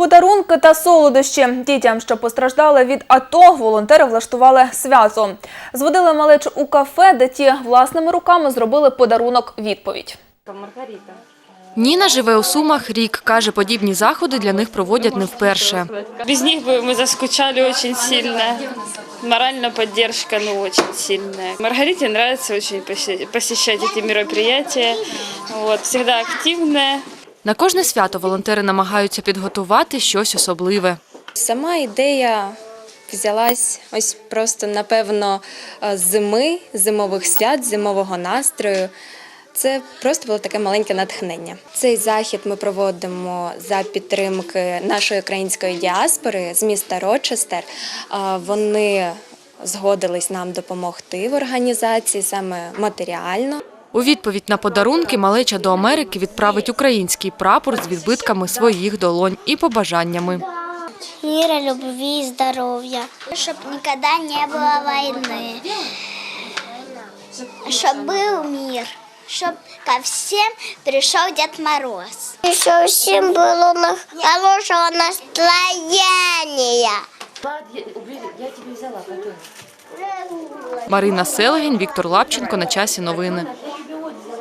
Подарунки та солодощі дітям, що постраждали від АТО, волонтери влаштували свято. Зводили малечу у кафе, де ті власними руками зробили подарунок відповідь. Ніна живе у Сумах рік. Каже, подібні заходи для них проводять не вперше. Без них бы мы заскучали очень сильно. Моральная поддержка, ну, очень сильная. Маргарите нравится очень посе- посещать эти мероприятия. Вот, всегда активная. На кожне свято волонтери намагаються підготувати щось особливе. Сама ідея взялась ось просто, напевно, е, з зими, зимових свят, зимового настрою. Це просто було таке маленьке натхнення. Цей захід ми проводимо за підтримки нашої української діаспори з міста Рочестер. Е, Вони згодились нам допомогти в організації саме матеріально. У відповідь на подарунки малеча до Америки відправить український прапор з відбитками своїх долонь і побажаннями. Мира, любви и здоровья. Чтобы никогда не было войны. Чтобы был мир. Чтобы ко всем пришел Дед Мороз. И чтобы всем было на- хорошего настроения. Марина Селегень, Віктор Лапченко. На часі новини.